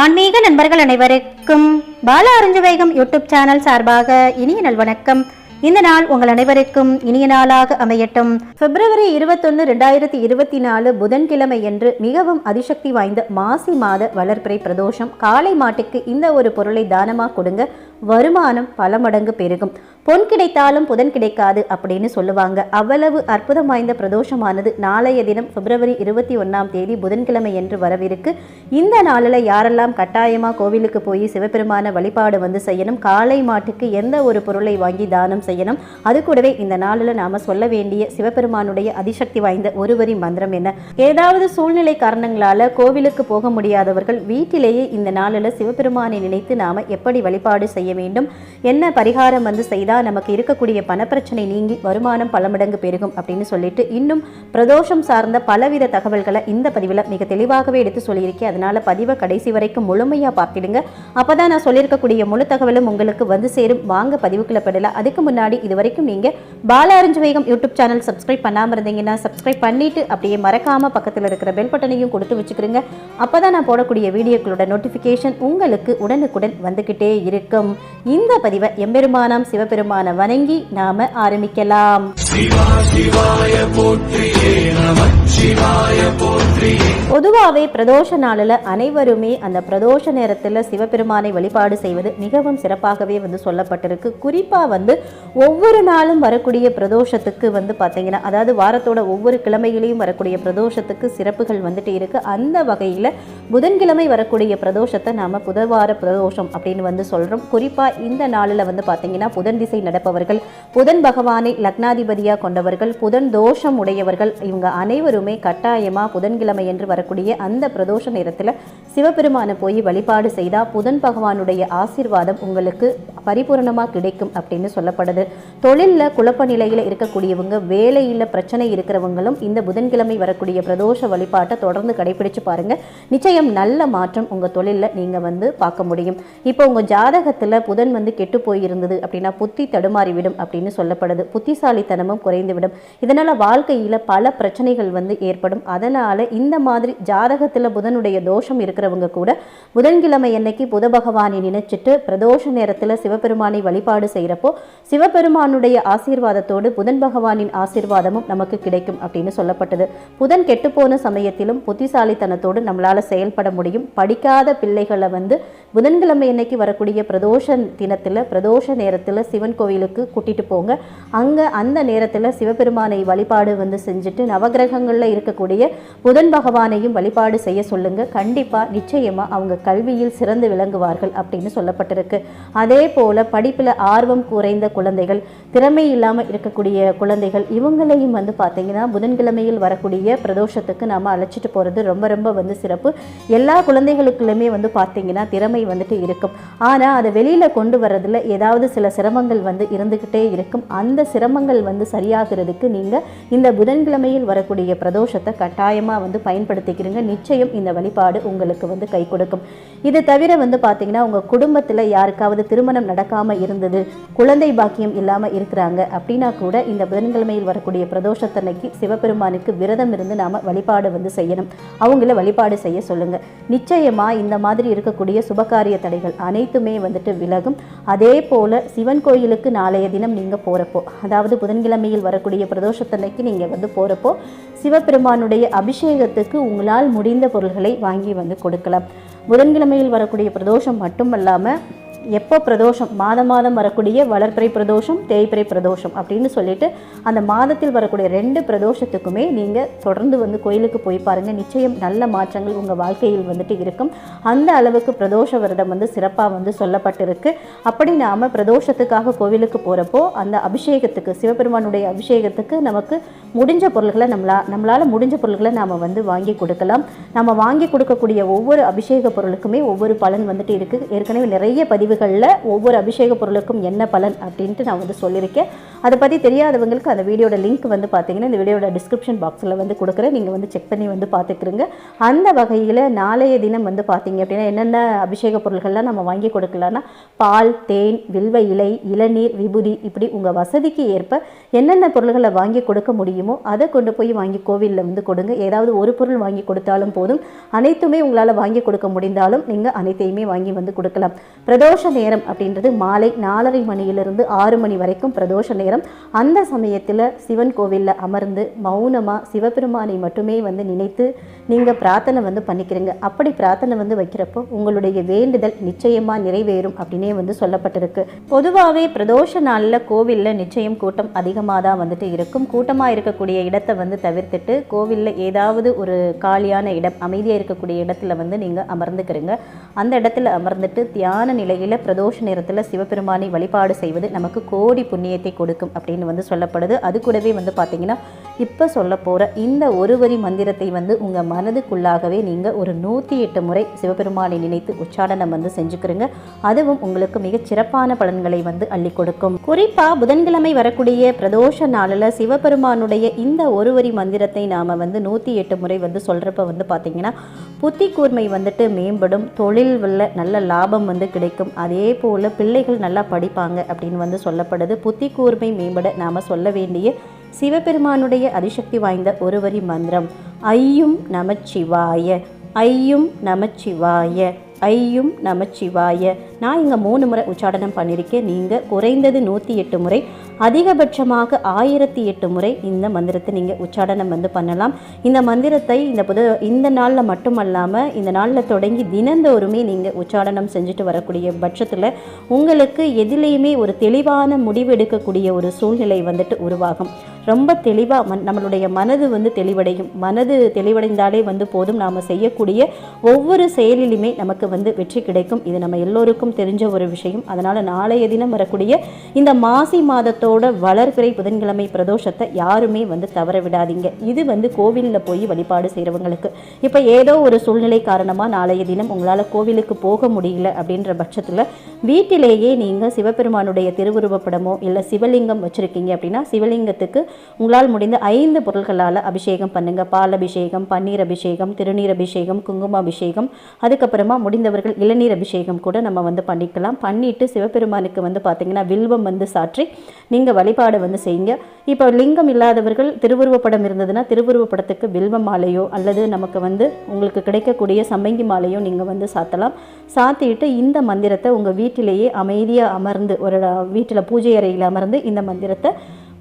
ஆன்மீக நண்பர்கள் அனைவருக்கும் பால அறிஞ்சவேகம் யூடியூப் சேனல் சார்பாக இனிய நல்வணக்கம் இந்த நாள் உங்கள் அனைவருக்கும் இனிய நாளாக அமையட்டும். பிப்ரவரி இருபத்தொன்னு ரெண்டாயிரத்தி இருபத்தி நாலு புதன்கிழமை என்று மிகவும் அதிசக்தி வாய்ந்த மாசி மாத வளர்ப்பிறை பிரதோஷம். காளை மாட்டுக்கு இந்த ஒரு பொருளை தானமாக கொடுங்க. வருமானம் பல மடங்கு பெருகும். பொன் கிடைத்தாலும் புதன் கிடைக்காது அப்படின்னு சொல்லுவாங்க. அவ்வளவு அற்புதம் வாய்ந்த பிரதோஷமானது நாளைய தினம் பிப்ரவரி இருபத்தி ஒன்றாம் தேதி புதன்கிழமை என்று வரவிருக்கு. இந்த நாளில் யாரெல்லாம் கட்டாயமாக கோவிலுக்கு போய் சிவபெருமான வழிபாடு வந்து செய்யணும் காளை மாட்டுக்கு எந்த ஒரு பொருளை வாங்கி தானம் செய்யணும் அது கூடவே இந்த நாளில் நாம் சொல்ல வேண்டிய சிவபெருமானுடைய அதிசக்தி வாய்ந்த ஒருவரி மந்திரம் என்ன? ஏதாவது சூழ்நிலை காரணங்களால் கோவிலுக்கு போக முடியாதவர்கள் வீட்டிலேயே இந்த நாளில் சிவபெருமானை நினைத்து நாம் எப்படி வழிபாடு செய்ய வேண்டும் என்ன பரிகாரம் வந்து செய்தால் நமக்கு இருக்கக்கூடிய பணப்பிரச்சனை நீங்கி வருமானம் பல மடங்கு பெருகும் அப்படின்னு சொல்லிட்டு இன்னும் பிரதோஷம் சார்ந்த பலவித தகவல்களை இந்த பதிவில் மிக தெளிவாகவே எடுத்து சொல்லியிருக்கேன். அதனால் பதிவை கடைசி வரைக்கும் முழுமையாக பார்த்துடுங்க. அப்போ தான் நான் சொல்லியிருக்கக்கூடிய முழு தகவலும் உங்களுக்கு வந்து சேரும். வாங்க பதிவுக்குள்ள படலாம் அதுக்கு முன்னாடி இது வரைக்கும் நீங்கள் பாலாரஞ்சு வேகம் யூடியூப் சேனல் சப்ஸ்கிரைப் பண்ணாமல் இருந்தீங்கன்னா சப்ஸ்கிரைப் பண்ணிட்டு அப்படியே மறக்காமல் பக்கத்தில் இருக்கிற பெல் பட்டனையும் கொடுத்து வச்சுக்கிறீங்க அப்போ தான் நான் போடக்கூடிய வீடியோக்களோட நோட்டிஃபிகேஷன் உங்களுக்கு உடனுக்குடன் வந்துக்கிட்டே இருக்கும். இந்த பதிவை எம்பெருமானாம் சிவபெருமான் வணங்கி நாம ஆரம்பிக்கலாம். பொதுவாகவே பிரதோஷ நாளில் அனைவருமே அந்த பிரதோஷ நேரத்தில் சிவபெருமானை வழிபாடு செய்வது மிகவும் சிறப்பாகவே வந்து சொல்லப்பட்டிருக்கு. குறிப்பாக வந்து ஒவ்வொரு நாளும் வரக்கூடிய பிரதோஷத்துக்கு வந்து பார்த்தீங்கன்னா அதாவது வாரத்தோட ஒவ்வொரு கிழமைகளையும் வரக்கூடிய பிரதோஷத்துக்கு சிறப்புகள் வந்துட்டு இருக்கு. அந்த வகையில் புதன்கிழமை வரக்கூடிய பிரதோஷத்தை நாம் புதவார பிரதோஷம் அப்படின்னு வந்து சொல்கிறோம் குறிப்பாக இந்த நாளில் வந்து பார்த்தீங்கன்னா புதன் திசை நடப்பவர்கள் புதன் பகவானை லக்னாதிபதியாக கொண்டவர்கள் புதன் தோஷம் உடையவர்கள் இவங்க அனைவருமே கட்டாயமாக புதன்கிழமை என்று வரக்கூடிய அந்த பிரதோஷ நேரத்தில் சிவபெருமானை போய் வழிபாடு செய்தால் புதன் பகவானுடைய ஆசீர்வாதம் உங்களுக்கு பரிபூரணமாக கிடைக்கும் அப்படின்னு சொல்லப்படுது. தொழிலில் குழப்ப நிலையில் இருக்கக்கூடியவங்க வேலையில் பிரச்சனை இருக்கிறவங்களும் இந்த புதன்கிழமை வரக்கூடிய பிரதோஷ வழிபாட்டை தொடர்ந்து கடைபிடிச்சு பாருங்க. நிச்சயம் நல்ல மாற்றம் உங்கள் தொழிலில் நீங்கள் வந்து பார்க்க முடியும். இப்போ உங்கள் ஜாதகத்தில் புதன் வந்து கெட்டு போயிருந்தது அப்படின்னா புத்தி தடுமாறிவிடும் அப்படின்னு சொல்லப்படுது. புத்திசாலித்தனமும் குறைந்துவிடும். இதனால் வாழ்க்கையில் பல பிரச்சனைகள் வந்து ஏற்படும். அதனால் இந்த மாதிரி ஜாதகத்தில் புதனுடைய தோஷம் இருக்கிறவங்க கூட புதன்கிழமை அன்னைக்கு புத பகவானை நினைச்சிட்டு பிரதோஷ நேரத்தில் சிவ சிவபெருமானை வழிபாடு செய்கிறப்போ சிவபெருமானுடைய ஆசீர்வாதத்தோடு புதன் பகவானின் ஆசீர்வாதமும் நமக்கு கிடைக்கும் அப்படின்னு சொல்லப்பட்டது. புதன் கெட்டுப்போன சமயத்திலும் புத்திசாலித்தனத்தோடு நம்மளால் செயல்பட முடியும். படிக்காத பிள்ளைகளை வந்து புதன்கிழமை இன்னைக்கு வரக்கூடிய பிரதோஷ தினத்தில் பிரதோஷ நேரத்தில் சிவன் கோவிலுக்கு கூட்டிட்டு போங்க. அங்கே அந்த நேரத்தில் சிவபெருமானை வழிபாடு வந்து செஞ்சுட்டு நவகிரகங்களில் இருக்கக்கூடிய புதன் பகவானையும் வழிபாடு செய்ய சொல்லுங்கள் கண்டிப்பாக நிச்சயமாக அவங்க கல்வியில் சிறந்து விளங்குவார்கள் அப்படின்னு சொல்லப்பட்டிருக்கு. அதே போல் படிப்பில் ஆர்வம் குறைந்த குழந்தைகள் திறமை இல்லாமல் இருக்கக்கூடிய குழந்தைகள் இவங்களையும் வந்து பார்த்தீங்கன்னா புதன்கிழமையில் வரக்கூடிய பிரதோஷத்துக்கு நாம் அழைச்சிட்டு போகிறது ரொம்ப ரொம்ப வந்து சிறப்பு. எல்லா குழந்தைகளுக்குள்ளுமே வந்து பார்த்தீங்கன்னா திறமை வந்துட்டு இருக்கும். ஆனால் அதை வெளியில் கொண்டு வர்றதுல ஏதாவது சில சிரமங்கள் வந்து இருந்துக்கிட்டே இருக்கும். அந்த சிரமங்கள் வந்து சரியாகிறதுக்கு நீங்கள் இந்த புதன்கிழமையில் வரக்கூடிய பிரதோஷத்தை கட்டாயமாக வந்து பயன்படுத்திக்கிறீங்க. நிச்சயம் இந்த வழிபாடு உங்களுக்கு வந்து கை கொடுக்கும். இது தவிர வந்து பார்த்தீங்கன்னா உங்கள் குடும்பத்தில் யாருக்காவது திருமணம் நடக்காமல் இருந்தது. குழந்தை பாக்கியம் இல்லாமல் இருக்கிறாங்க. அப்படின்னா கூட இந்த புதன்கிழமையில் வரக்கூடிய பிரதோஷத்தன்னைக்கு சிவபெருமானுக்கு விரதம் இருந்து நாம் வழிபாடு வந்து செய்யணும். அவங்கள வழிபாடு செய்ய சொல்லுங்கள் நிச்சயமாக இந்த மாதிரி இருக்கக்கூடிய சுபகாரிய தடைகள் அனைத்துமே வந்துட்டு விலகும். அதே போல் சிவன் கோயிலுக்கு நாளைய தினம் நீங்கள் போகிறப்போ அதாவது புதன்கிழமையில் வரக்கூடிய பிரதோஷத்தன்னைக்கு நீங்கள் வந்து போகிறப்போ சிவபெருமானுடைய அபிஷேகத்துக்கு உங்களால் முடிந்த பொருள்களை வாங்கி வந்து கொடுக்கலாம். புதன்கிழமையில் வரக்கூடிய பிரதோஷம் மட்டுமல்லாமல் எப்போ பிரதோஷம்? மாதம் மாதம் வரக்கூடிய வளர்ப்பிறை பிரதோஷம் தேய்பிறை பிரதோஷம் அப்படின்னு சொல்லிட்டு அந்த மாதத்தில் வரக்கூடிய ரெண்டு பிரதோஷத்துக்குமே நீங்கள் தொடர்ந்து வந்து கோயிலுக்கு போய் பாருங்கள் நிச்சயம் நல்ல மாற்றங்கள் உங்கள் வாழ்க்கையில் வந்துட்டு இருக்கும். அந்த அளவுக்கு பிரதோஷ விரதம் வந்து சிறப்பாக வந்து சொல்லப்பட்டிருக்கு. அப்படி நாம் பிரதோஷத்துக்காக கோவிலுக்கு போகிறப்போ அந்த அபிஷேகத்துக்கு சிவபெருமானுடைய அபிஷேகத்துக்கு நமக்கு முடிஞ்ச பொருள்களை நம்மளா நம்மளால் முடிஞ்ச பொருள்களை நாம் வந்து வாங்கி கொடுக்கலாம். நம்ம வாங்கி கொடுக்கக்கூடிய ஒவ்வொரு அபிஷேக பொருளுக்குமே ஒவ்வொரு பலன் வந்துட்டு இருக்குது ஏற்கனவே நிறைய பதிவுகளில் ஒவ்வொரு அபிஷேக பொருளுக்கும் என்ன பலன் அப்படின்ட்டு நான் வந்து சொல்லியிருக்கேன். அதை பற்றி தெரியாதவங்களுக்கு அந்த வீடியோட லிங்க் வந்து பார்த்தீங்கன்னா இந்த வீடியோட டிஸ்கிரிப்ஷன் பாக்ஸில் வந்து கொடுக்குறேன். நீங்கள் வந்து செக் பண்ணி வந்து பார்த்துக்கிறங்க அந்த வகையில் நாளைய தினம் வந்து பார்த்தீங்க அப்படின்னா என்னென்ன அபிஷேக பொருள்கள்லாம் நம்ம வாங்கி கொடுக்கலான்னா பால் தேன் வில்வ இலை இளநீர் விபூதி இப்படி உங்கள் வசதிக்கு ஏற்ப என்னென்ன பொருள்களை வாங்கி கொடுக்க முடியும் முடியுமோ அதை கொண்டு போய் வாங்கி கோவிலில் வந்து கொடுங்க. ஏதாவது ஒரு பொருள் வாங்கி கொடுத்தாலும் போதும். அனைத்துமே உங்களால் வாங்கி கொடுக்க முடிந்தாலும் நீங்கள் அனைத்தையுமே வாங்கி வந்து கொடுக்கலாம். பிரதோஷ நேரம் அப்படின்றது மாலை நாலரை மணியிலிருந்து ஆறு மணி வரைக்கும் பிரதோஷ நேரம். அந்த சமயத்தில் சிவன் கோவிலில் அமர்ந்து மௌனமாக சிவபெருமானை மட்டுமே வந்து நினைத்து நீங்கள் பிரார்த்தனை வந்து பண்ணிக்கிறீங்க. அப்படி பிரார்த்தனை வந்து வைக்கிறப்போ உங்களுடைய வேண்டுதல் நிச்சயமாக நிறைவேறும் அப்படின்னே வந்து சொல்லப்பட்டிருக்கு. பொதுவாகவே பிரதோஷ நாளில் கோவிலில் நிச்சயம் கூட்டம் அதிகமாக தான் வந்துட்டு இருக்கும். கூட்டமாக இருக்கக்கூடிய இடத்த வந்து தவிர்த்துட்டு கோவிலில் ஏதாவது ஒரு காலியான இடம் அமைதியாக இருக்கக்கூடிய இடத்துல வந்து நீங்கள் அமர்ந்துக்கிறீங்க. அந்த இடத்துல அமர்ந்துட்டு தியான நிலையில் பிரதோஷ நேரத்தில் சிவபெருமானை வழிபாடு செய்வது நமக்கு கோடி புண்ணியத்தை கொடுக்கும் அப்படின்னு வந்து சொல்லப்படுது. அது கூடவே வந்து பார்த்தீங்கன்னா இப்போ சொல்ல போகிற இந்த ஒரு வரி மந்திரத்தை வந்து உங்கள் மனதுக்குள்ளாகவே நீங்கள் ஒரு நூற்றி எட்டு முறை சிவபெருமானை நினைத்து உச்சாடனம் வந்து செஞ்சுக்கிறீங்க. அதுவும் உங்களுக்கு மிகச் சிறப்பான பலன்களை வந்து அள்ளி கொடுக்கும். குறிப்பாக புதன்கிழமை வரக்கூடிய பிரதோஷ நாளில் சிவபெருமானுடைய இந்த ஒரு வரி மந்திரத்தை நாம் வந்து நூற்றி எட்டு முறை வந்து சொல்கிறப்ப வந்து பார்த்திங்கன்னா புத்தி கூர்மை வந்துட்டு மேம்படும் தொழில் உள்ள நல்ல லாபம் வந்து கிடைக்கும். அதே போல் பிள்ளைகள் நல்லா படிப்பாங்க அப்படின்னு வந்து சொல்லப்படுது. புத்தி கூர்மை மேம்பட நாம் சொல்ல வேண்டிய சிவபெருமானுடைய அதிசக்தி வாய்ந்த ஒரு வரி மந்திரம் ஐயும் நமச்சிவாய ஐயும் நமச்சிவாய ஐயும் நமச்சிவாய. நான் இங்கே மூணு முறை உச்சாடனம் பண்ணியிருக்கேன் நீங்கள் குறைந்தது நூற்றி எட்டு முறை அதிகபட்சமாக ஆயிரத்தி எட்டு முறை இந்த மந்திரத்தை நீங்கள் உச்சாடனம் வந்து பண்ணலாம். இந்த மந்திரத்தை இந்த புத இந்த நாளில் மட்டுமல்லாமல் இந்த நாளில் தொடங்கி தினந்தோறுமே நீங்கள் உச்சாடனம் செஞ்சுட்டு வரக்கூடிய பட்சத்தில் உங்களுக்கு எதிலையுமே ஒரு தெளிவான முடிவு எடுக்கக்கூடிய ஒரு சூழ்நிலை வந்துட்டு உருவாகும். ரொம்ப தெளிவாக மன் நம்மளுடைய மனது வந்து தெளிவடையும். மனது தெளிவடைந்தாலே வந்து போதும். நாம் செய்யக்கூடிய ஒவ்வொரு செயலிலுமே நமக்கு வந்து வெற்றி கிடைக்கும். இது நம்ம எல்லோருக்கும் எல்லாருக்கும் தெரிஞ்ச ஒரு விஷயம். அதனால் நாளைய தினம் வரக்கூடிய இந்த மாசி மாதத்தோட வளர்பிறை புதன்கிழமை பிரதோஷத்தை யாருமே வந்து தவற விடாதீங்க. இது வந்து கோவிலில் போய் வழிபாடு செய்கிறவங்களுக்கு இப்போ ஏதோ ஒரு சூழ்நிலை காரணமாக நாளைய தினம் உங்களால் கோவிலுக்கு போக முடியல அப்படின்ற பட்சத்தில் வீட்டிலேயே நீங்கள் சிவபெருமானுடைய திருவுருவப்படமோ இல்லை சிவலிங்கம் வச்சுருக்கீங்க அப்படின்னா சிவலிங்கத்துக்கு உங்களால் முடிந்த ஐந்து பொருள்களால் அபிஷேகம் பண்ணுங்கள் பால் அபிஷேகம் பன்னீர் அபிஷேகம் திருநீர் அபிஷேகம் குங்கும அபிஷேகம் அதுக்கப்புறமா முடிந்தவர்கள் இளநீர் அபிஷேகம் கூட நம்ம வந்து பண்ணிக்கலாம். பண்ணிட்டு சிவபெருமானுக்கு வந்து பார்த்தீங்கன்னா வில்வம் வந்து சாற்றி நீங்கள் வழிபாடு வந்து செய்யுங்க. இப்போ லிங்கம் இல்லாதவர்கள் திருவுருவப்படம் இருந்ததுன்னா திருவுருவப்படத்துக்கு வில்வ மாலையோ அல்லது நமக்கு வந்து உங்களுக்கு கிடைக்கக்கூடிய சம்பங்கி மாலையோ நீங்கள் வந்து சாத்தலாம். சாத்திட்டு இந்த மந்திரத்தை உங்கள் வீட்டிலேயே அமைதியாக அமர்ந்து ஒரு வீட்டில் பூஜை அறையில் அமர்ந்து இந்த மந்திரத்தை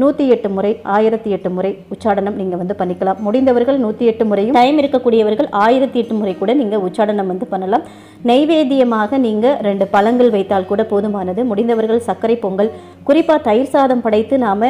நூற்றி எட்டு முறை ஆயிரத்தி எட்டு முறை உச்சாடனம் நீங்கள் வந்து பண்ணிக்கலாம். முடிந்தவர்கள் நூற்றி எட்டு முறையும் டைம் இருக்கக்கூடியவர்கள் ஆயிரத்தி எட்டு முறை கூட நீங்கள் உச்சாடனம் வந்து பண்ணலாம். நைவேத்தியமாக நீங்கள் ரெண்டு பழங்கள் வைத்தால் கூட போதுமானது. முடிந்தவர்கள் சர்க்கரை பொங்கல் குறிப்பாக தயிர் சாதம் படைத்து நாம்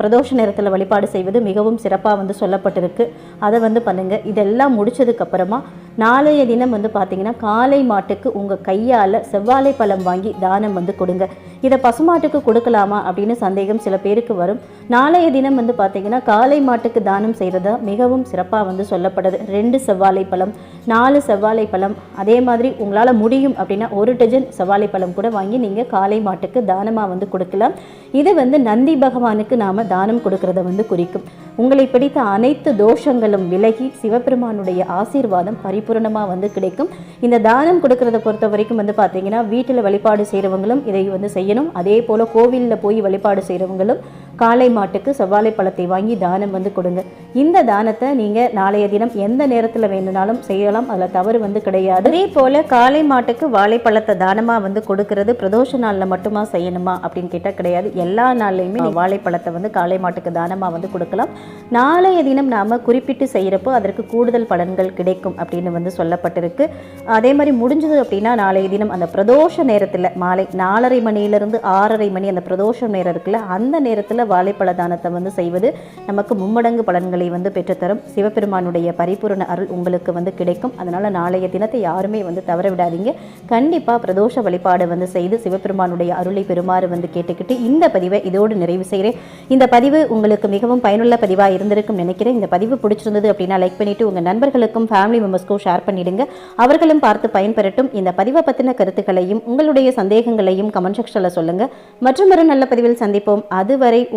பிரதோஷ நேரத்தில் வழிபாடு செய்வது மிகவும் சிறப்பாக வந்து சொல்லப்பட்டிருக்கு. அதை வந்து பண்ணுங்கள் இதெல்லாம் முடிச்சதுக்கப்புறமா நாளைய தினம் வந்து பார்த்தீங்கன்னா காலை மாட்டுக்கு உங்கள் கையால் செவ்வாழை பழம் வாங்கி தானம் வந்து கொடுங்க. இதை பசுமாட்டுக்கு கொடுக்கலாமா அப்படின்னு சந்தேகம் சில பேருக்கு வரும். நாளைய தினம் வந்து பார்த்தீங்கன்னா காலை மாட்டுக்கு தானம் செய்கிறதா மிகவும் சிறப்பாக வந்து சொல்லப்படுது. ரெண்டு செவ்வாழை பழம் நாலு செவ்வாழை பழம் அதே மாதிரி உங்களால் முடியும் அப்படின்னா ஒரு டஜன் செவ்வாழை பழம் கூட வாங்கி நீங்கள் காலை மாட்டுக்கு தானமாக வந்து கொடுக்கலாம். இது வந்து நந்தி பகவானுக்கு நாம் தானம் கொடுக்கறத வந்து குறிக்கும். உங்களை பிடித்த அனைத்து தோஷங்களும் விலகி சிவபெருமானுடைய ஆசீர்வாதம் பரிபூர்ணமாக வந்து கிடைக்கும். இந்த தானம் கொடுக்கறத பொறுத்த வரைக்கும் வந்து பார்த்தீங்கன்னா வீட்டில் வழிபாடு செய்கிறவங்களும் இதை வந்து செய்யணும். அதே போல் கோவிலில் போய் வழிபாடு செய்கிறவங்களும் காளை மாட்டுக்கு செவ்வாழை பழத்தை வாங்கி தானம் வந்து கொடுங்க. இந்த தானத்தை நீங்கள் நாளைய தினம் எந்த நேரத்தில் வேணும்னாலும் செய்யலாம். அதில் தவறு வந்து கிடையாது. அதே போல் காளை மாட்டுக்கு வாழைப்பழத்தை தானமாக வந்து கொடுக்கறது பிரதோஷ நாளில் மட்டுமா செய்யணுமா அப்படின்னு கேட்டால் கிடையாது. எல்லா நாள்லையுமே வாழைப்பழத்தை வந்து காளை மாட்டுக்கு தானமாக வந்து கொடுக்கலாம். நாளைய தினம் நாம் குறிப்பிட்டு செய்கிறப்போ அதற்கு கூடுதல் பலன்கள் கிடைக்கும் அப்படின்னு வந்து சொல்லப்பட்டிருக்கு. அதே மாதிரி முடிஞ்சது அப்படின்னா நாளைய தினம் அந்த பிரதோஷ நேரத்தில் மாலை நாலரை மணியிலிருந்து ஆறரை மணி அந்த பிரதோஷ நேரம் இருக்குல்ல அந்த நேரத்தில் வாழைப்பழ தானத்தை வந்து செய்வது நமக்கு மும்மடங்கு பலன்களை வந்து பெற்றுத்தரும். சிவபெருமானுடைய பரிபூரண அருள் உங்களுக்கு வந்து கிடைக்கும். அதனால் நாளைய தினத்தை யாருமே வந்து தவற விடாதீங்க. கண்டிப்பாக பிரதோஷ வழிபாடு வந்து செய்து சிவபெருமானுடைய அருளை பெறுமாறு வந்து கேட்டுக்கிட்டு இந்த பதிவை இதோடு நிறைவு செய்கிறேன். இந்த பதிவு உங்களுக்கு மிகவும் பயனுள்ள பதிவாக இருந்திருக்கும் நினைக்கிறேன். இந்த பதிவு பிடிச்சிருந்தது அப்படின்னா லைக் பண்ணிவிட்டு உங்கள் நண்பர்களுக்கும் ஃபேமிலி மெம்பர்ஸ்க்கும் ஷேர் பண்ணிவிடுங்க அவர்களும் பார்த்து பயன்பெறட்டும். இந்த பதிவை பற்றின கருத்துக்களையும் உங்களுடைய சந்தேகங்களையும் கமெண்ட் செக்ஷனில் சொல்லுங்கள் மற்றும் ஒரு நல்ல பதிவில் சந்திப்போம். அதுவரை